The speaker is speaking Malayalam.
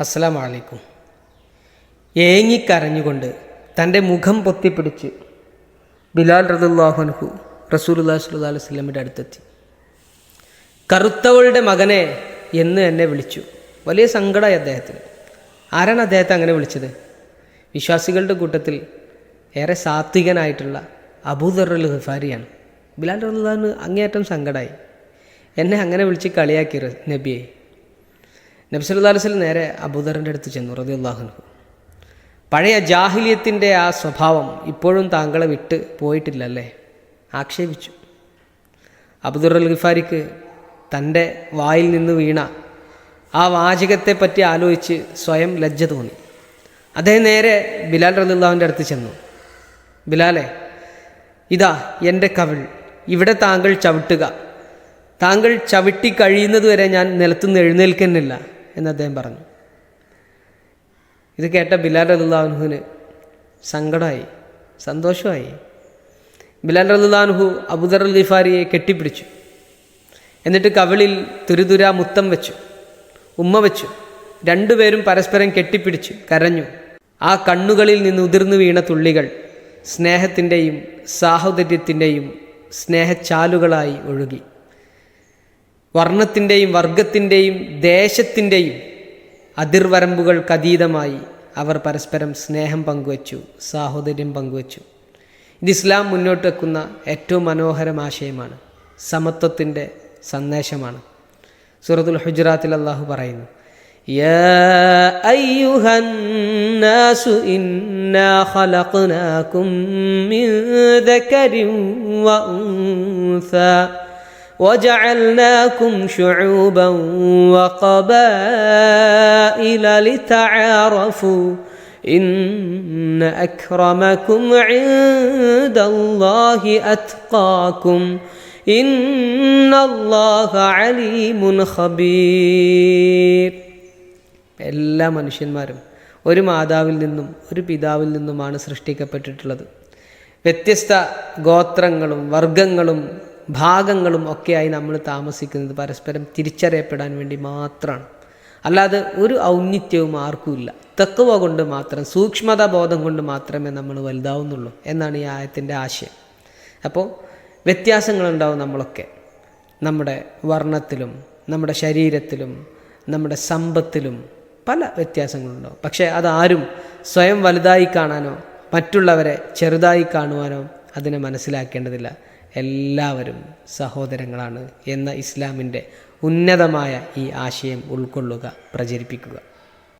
അസ്സലാം വലൈക്കും ഏങ്ങിക്കരഞ്ഞുകൊണ്ട് തന്റെ മുഖം പൊത്തിപ്പിടിച്ച് ബിലാൽ റദുല്ലാഹുൻഹു റസൂലുല്ലാ സ്വല്ലാ അലൈഹി സ്വലമിന്റെ അടുത്തെത്തി. കറുത്തവളുടെ മകനെ എന്ന് എന്നെ വിളിച്ചു. വലിയ സങ്കടമായി അദ്ദേഹത്തിന്. ആരാണ് അദ്ദേഹത്തെ അങ്ങനെ വിളിച്ചത്? വിശ്വാസികളുടെ കൂട്ടത്തിൽ ഏറെ സാത്വികനായിട്ടുള്ള അബൂദറുൽ ഹുഫാരിയാണ് ബിലാൽ റദുല്ലാഹിന് അങ്ങേയറ്റം സങ്കടമായി എന്നെ അങ്ങനെ വിളിച്ച് കളിയാക്കി നബിയെ. നബി സല്ലല്ലാഹു അലൈഹി വസല്ലം നേരെ അബൂദറിന്റെ അടുത്ത് ചെന്നു റതി അള്ളാഹുനഹു പഴയ ജാഹിലിയത്തിന്റെ ആ സ്വഭാവം ഇപ്പോഴും താങ്കളെ വിട്ട് പോയിട്ടില്ല അല്ലേ ആക്ഷേപിച്ചു. അബ്ദുർ അൽ ഗിഫാരിക്ക് തന്റെ വായിൽ നിന്ന് വീണ ആ വാചകത്തെ പറ്റി ആലോചിച്ച് സ്വയം ലജ്ജ തോന്നി. അദ്ദേഹം നേരെ ബിലാൽ റലിള്ളാവിന്റെ അടുത്ത് ചെന്നു. ബിലാലെ ഇതാ എന്റെ കവിൾ ഇവിടെ താങ്കൾ ചവിട്ടുക. താങ്കൾ ചവിട്ടി കഴിയുന്നതുവരെ ഞാൻ നിലത്തുനിന്ന് എഴുന്നേൽക്കുന്നില്ല. എന്ന് അദ്ദേഹം പറഞ്ഞു. ഇത് കേട്ട ബിലാൽ റലുല്ലാഹുവിന് സങ്കടമായി സന്തോഷമായി. ബിലാൽ റലുല്ലാഹു അബുദർ അൽ ഗിഫാരിയെ കെട്ടിപ്പിടിച്ചു. എന്നിട്ട് കവിളിൽ തുരുതുര മുത്തം വെച്ചു ഉമ്മ വെച്ചു രണ്ടുപേരും പരസ്പരം കെട്ടിപ്പിടിച്ച് കരഞ്ഞു. ആ കണ്ണുകളിൽ നിന്ന് ഉതിർന്നു വീണ തുള്ളികൾ സ്നേഹത്തിന്റെയും സാഹോദര്യത്തിന്റെയും സ്നേഹച്ചാലുകളായി ഒഴുകി. വർണത്തിന്റെയും വർഗത്തിന്റെയും ദേശത്തിന്റെയും അതിർവരമ്പുകൾക്കതീതമായി അവർ പരസ്പരം സ്നേഹം പങ്കുവച്ചു സാഹോദര്യം പങ്കുവച്ചു. ഇത് ഇസ്ലാം മുന്നോട്ട് വെക്കുന്ന ഏറ്റവും മനോഹരം ആശയമാണ് സമത്വത്തിന്റെ സന്ദേശമാണ്. സൂറത്തുൽ ഹുജറാത്തിൽ അള്ളാഹു പറയുന്നു يا أيها الناس إنا خلقناكم من ذكر وأنثى وجعلناكم شعوبا وقبائل لتعارفوا إن أكرمكم عند الله أتقاكم إن الله عليم خبير എല്ലാ മനുഷ്യന്മാരും ഒരു മാതാവിൽ നിന്നും ഒരു പിതാവിൽ നിന്നുമാണ് സൃഷ്ടിക്കപ്പെട്ടിട്ടുള്ളത് വ്യത്യസ്ത ഗോത്രങ്ങളും വർഗങ്ങളും ഭാഗങ്ങളും ഒക്കെയായി നമ്മൾ താമസിക്കുന്നത് പരസ്പരം തിരിച്ചറിയപ്പെടാൻ വേണ്ടി മാത്രമാണ്. അല്ലാതെ ഒരു ഔന്നിത്യവും ആർക്കുമില്ല തെക്കുവ കൊണ്ട് മാത്രം സൂക്ഷ്മത ബോധം കൊണ്ട് മാത്രമേ നമ്മൾ വലുതാവുന്നുള്ളൂ എന്നാണ് ഈ ആയത്തിന്റെ ആശയം. അപ്പോൾ വ്യത്യാസങ്ങളുണ്ടാവും നമ്മളൊക്കെ. നമ്മുടെ വർണത്തിലും നമ്മുടെ ശരീരത്തിലും നമ്മുടെ സമ്പത്തിലും പല വ്യത്യാസങ്ങളുണ്ടാവും. പക്ഷേ അതാരും സ്വയം വലുതായി കാണാനോ മറ്റുള്ളവരെ ചെറുതായി കാണുവാനോ അതിനെ മനസ്സിലാക്കേണ്ടതില്ല. എല്ലാവരും സഹോദരങ്ങളാണ് എന്ന ഇസ്ലാമിന്റെ ഉന്നതമായ ഈ ആശയം ഉൾക്കൊള്ളുക പ്രചരിപ്പിക്കുക.